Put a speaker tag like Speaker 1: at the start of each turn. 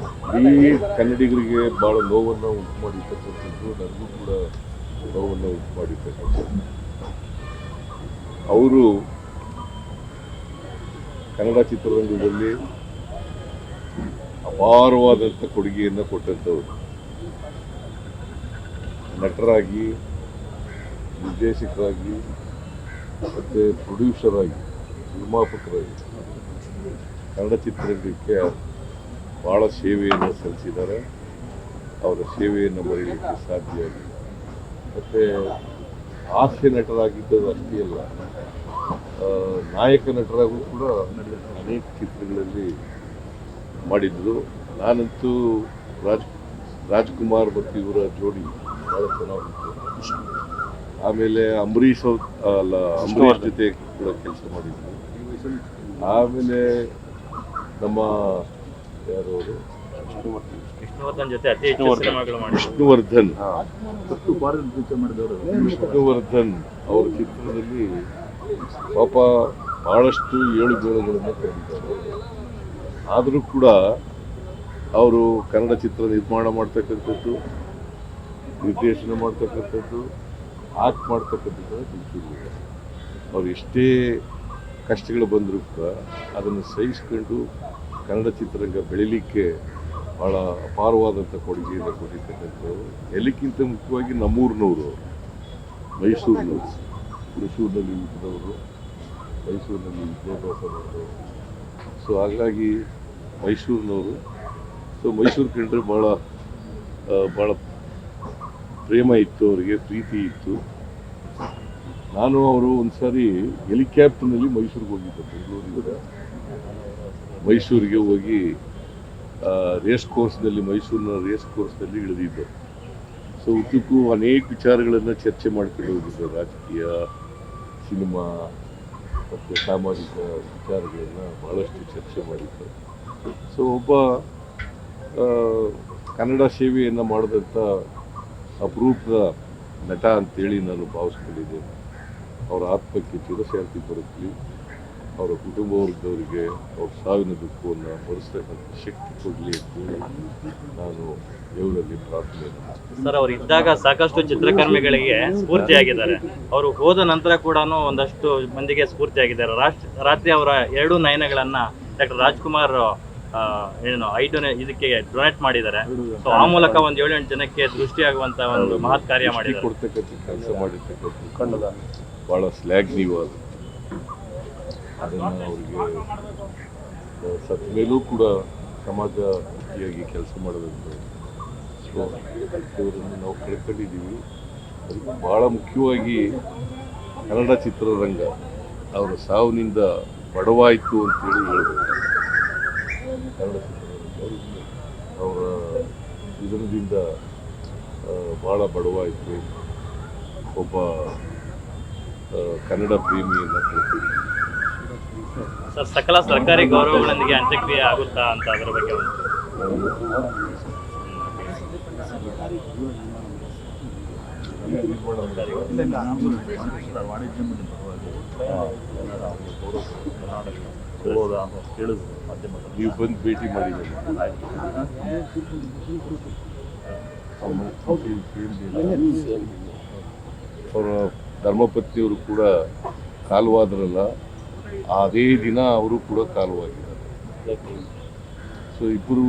Speaker 1: ಇಡೀ ಕನ್ನಡಿಗರಿಗೆ ಭಾಳ ನೋವನ್ನು ಉಂಟು ಮಾಡಿರ್ತಕ್ಕಂಥದ್ದು, ನನಗೂ ಕೂಡ ನೋವನ್ನು ಉಂಟು ಮಾಡಿರ್ತಕ್ಕಂಥದ್ದು. ಅವರು ಕನ್ನಡ ಚಿತ್ರರಂಗದಲ್ಲಿ ಅಪಾರವಾದಂಥ ಕೊಡುಗೆಯನ್ನು ಕೊಟ್ಟಂಥವ್ರು. ನಟರಾಗಿ, ನಿರ್ದೇಶಕರಾಗಿ, ಮತ್ತು ಪ್ರೊಡ್ಯೂಸರ್ ಆಗಿ, ನಿರ್ಮಾಪಕರಾಗಿ ಕನ್ನಡ ಚಿತ್ರರಂಗಕ್ಕೆ ಭಾಳ ಸೇವೆಯನ್ನು ಸಲ್ಲಿಸಿದ್ದಾರೆ. ಅವರ ಸೇವೆಯನ್ನು ಮರೆಯಲಿಕ್ಕೆ ಸಾಧ್ಯ ಮತ್ತೆ ಮತ್ತು ಹಾಸ್ಯ ನಟರಾಗಿದ್ದದ್ದು ಅಷ್ಟೇ ಅಲ್ಲ ನಾಯಕ ನಟರಾಗೂ ಕೂಡ ಅನೇಕ ಚಿತ್ರಗಳಲ್ಲಿ ಮಾಡಿದ್ರು ನಾನಂತೂ ರಾಜ್ ರಾಜ್ಕುಮಾರ್ ಮತ್ತು ಇವರ ಜೋಡಿ ಭಾಳ ಚೆನ್ನಾಗಿತ್ತು. ಆಮೇಲೆ ಅಂಬರೀಷ್ ಅವ್ರ ಅಲ್ಲ ಅಂಬರೀಷ್ ಜೊತೆ ಕೂಡ ಕೆಲಸ ಮಾಡಿದ್ರು ಆಮೇಲೆ ನಮ್ಮ ಯಾರು ಅವರು
Speaker 2: ವಿಷ್ಣುವರ್ಧನ್ ಜೊತೆ ಅತಿ ಹೆಚ್ಚು ಸಿನಿಮಾಗಳು ಮಾಡಿದ್ರು.
Speaker 1: ವಿಷ್ಣುವರ್ಧನ್.
Speaker 3: ಹತ್ತು ಭಾರತ ಪಿಕ್ಚರ್ ಮಾಡಿದವರು
Speaker 1: ವಿಷ್ಣುವರ್ಧನ್ ಅವರ ಚಿತ್ರದಲ್ಲಿ ಪಾಪ ಬಹಳಷ್ಟು ಏಳು ಬೇಳುಗಳನ್ನು ಕಂಡಿದ್ದಾರೆ. ಆದರೂ ಕೂಡ ಅವರು ಕನ್ನಡ ಚಿತ್ರ ನಿರ್ಮಾಣ ಮಾಡ್ತಕ್ಕಂಥದ್ದು ನಿರ್ದೇಶನ ಮಾಡ್ತಕ್ಕಂಥದ್ದು ಆಕ್ಟ್ ಮಾಡ್ತಕ್ಕಂಥದ್ದು ಅವ್ರು ಎಷ್ಟೇ ಕಷ್ಟಗಳು ಬಂದರೂ ಕೂಡ ಅದನ್ನು ಸಹಿಸ್ಕೊಂಡು ಕನ್ನಡ ಚಿತ್ರರಂಗ ಬೆಳಿಲಿಕ್ಕೆ ಭಾಳ ಅಪಾರವಾದಂಥ ಕೊಡುಗೆಯನ್ನು ಕೊಟ್ಟಿರ್ತಕ್ಕಂಥವ್ರು ಎಲ್ಲಕ್ಕಿಂತ ಮುಖ್ಯವಾಗಿ ನಮ್ಮೂರಿನವರು, ಮೈಸೂರಿನವರು ಮೈಸೂರಿನಲ್ಲಿ ಹುಟ್ಟಿದವರು ಮೈಸೂರಿನಲ್ಲಿ ವಿದ್ಯಾಭ್ಯಾಸ ಮಾಡಿದವರು ಸೊ ಹಾಗಾಗಿ ಮೈಸೂರಿನವರು ಸೊ ಮೈಸೂರು ಕಂಡ್ರೆ ಭಾಳ ಭಾಳ ಪ್ರೇಮ ಇತ್ತು, ಅವರಿಗೆ ಪ್ರೀತಿ ಇತ್ತು. ನಾನು, ಅವರು ಒಂದ್ಸಾರಿ ಹೆಲಿಕ್ಯಾಪ್ಟರ್ನಲ್ಲಿ ಮೈಸೂರಿಗೆ ಹೋಗಿದ್ದೆ ಬೆಂಗಳೂರಿಂದ ಮೈಸೂರಿಗೆ ಹೋಗಿ ರೇಸ್ ಕೋರ್ಸ್ನಲ್ಲಿ ಮೈಸೂರಿನ ರೇಸ್ ಕೋರ್ಸ್ನಲ್ಲಿ ಇಳಿದಿದ್ದರು ಸೊ ಉದ್ದಕ್ಕೂ ಅನೇಕ ವಿಚಾರಗಳನ್ನು ಚರ್ಚೆ ಮಾಡ್ಕೊಂಡು ಹೋಗಿದ್ದರು ರಾಜಕೀಯ, ಸಿನಿಮಾ ಮತ್ತು ಸಾಮಾಜಿಕ ವಿಚಾರಗಳನ್ನು ಭಾಳಷ್ಟು ಚರ್ಚೆ ಮಾಡಿದ್ದರು ಸೊ ಒಬ್ಬ ಕನ್ನಡ ಸೇವೆಯನ್ನು ಮಾಡಿದಂಥ ಅಪರೂಪದ ನಟ ಅಂತೇಳಿ ನಾನು ಭಾವಿಸ್ಕೊಂಡಿದ್ದೇನೆ. ಅವರ ಆತ್ಮಕ್ಕೆ ಚಿರಶಾಂತಿ ಬರುತ್ತಲಿ ಅವರ ಕುಟುಂಬವರ್ಗದವರಿಗೆ ಅವ್ರ ಸಾವಿನ ದುಃಖವನ್ನು ಭರಿಸ್ತಕ್ಕಂಥ ಶಕ್ತಿ ಕೊಡಲಿ ಅಂತೇಳಿ ನಾನು ದೇವರಲ್ಲಿ ಪ್ರಾರ್ಥನೆ
Speaker 2: ಸರ್ ಅವರು ಇದ್ದಾಗ ಸಾಕಷ್ಟು ಚಿತ್ರಕರ್ಮಿಗಳಿಗೆ ಸ್ಫೂರ್ತಿಯಾಗಿದ್ದಾರೆ. ಅವರು ಹೋದ ನಂತರ ಕೂಡ ಒಂದಷ್ಟು ಮಂದಿಗೆ ಸ್ಫೂರ್ತಿಯಾಗಿದ್ದಾರೆ. ರಾಷ್ಟ್ರ ರಾತ್ರಿ ಅವರ ಎರಡು ನಯನಗಳನ್ನ ಡಾಕ್ಟರ್ ರಾಜ್ಕುಮಾರ್ ಏನು ಐದು ಇದಕ್ಕೆ ಡೊನೇಟ್ ಮಾಡಿದ್ದಾರೆ. ಸೊ ಆ ಮೂಲಕ ಒಂದು ಏಳು ಎಂಟು ಜನಕ್ಕೆ ದೃಷ್ಟಿಯಾಗುವಂತ ಒಂದು ಮಹತ್ ಕಾರ್ಯ
Speaker 1: ಮಾಡಿ
Speaker 2: ಮಾಡಿದ್ದಾರೆ.
Speaker 1: ಕೊಡ್ತಕ್ಕಂಥ ಕೆಲಸ ಮಾಡಿರ್ತಕ್ಕಂಥ ನೀವು ಶ್ಲಾಘನೀಯವಾದ ಅದನ್ನು ಅವರಿಗೆ ಸತ್ ಮೇಲೂ ಕೂಡ ಸಮಾಜ ಮುಖಿಯಾಗಿ ಕೆಲಸ ಮಾಡಬೇಕು. ಸೊ ಇವರನ್ನು ನಾವು ಕಳ್ಕೊಂಡಿದ್ದೀವಿ. ಅದಕ್ಕೆ ಭಾಳ ಮುಖ್ಯವಾಗಿ ಕನ್ನಡ ಚಿತ್ರರಂಗ ಅವರ ಸಾವಿನಿಂದ ಬಡವಾಯಿತು ಅಂತೇಳಿ ಹೇಳ್ಬೋದು. ಕನ್ನಡ ಚಿತ್ರರಂಗ ಅವರ ನಿಧನದಿಂದ ಭಾಳ ಬಡವಾಯಿತು. ಒಬ್ಬ ಕನ್ನಡ ಪ್ರೇಮಿಯನ್ನು ಕಳ್ಕೊಂಡಿದ್ದೀವಿ
Speaker 2: ಸರ್, ಸಕಲ ಸರ್ಕಾರಿ ಗೌರವಗಳೊಂದಿಗೆ ಅಂತ್ಯಕ್ರಿಯೆ ಆಗುತ್ತಾ ಅಂತ ಅದರ ಬಗ್ಗೆ
Speaker 1: ನೀವು ಬಂದು ಭೇಟಿ ಮಾಡಿದ್ದೀರಿ. ಅವರ ಧರ್ಮಪತ್ನಿಯವರು ಕೂಡ ಕಾಲವಾದ್ರಲ್ಲ. ಅದೇ ದಿನ ಅವರು ಕೂಡ ಕಾಲುವಾಗಿದ್ದಾರೆ. ಸೊ ಇಬ್ಬರು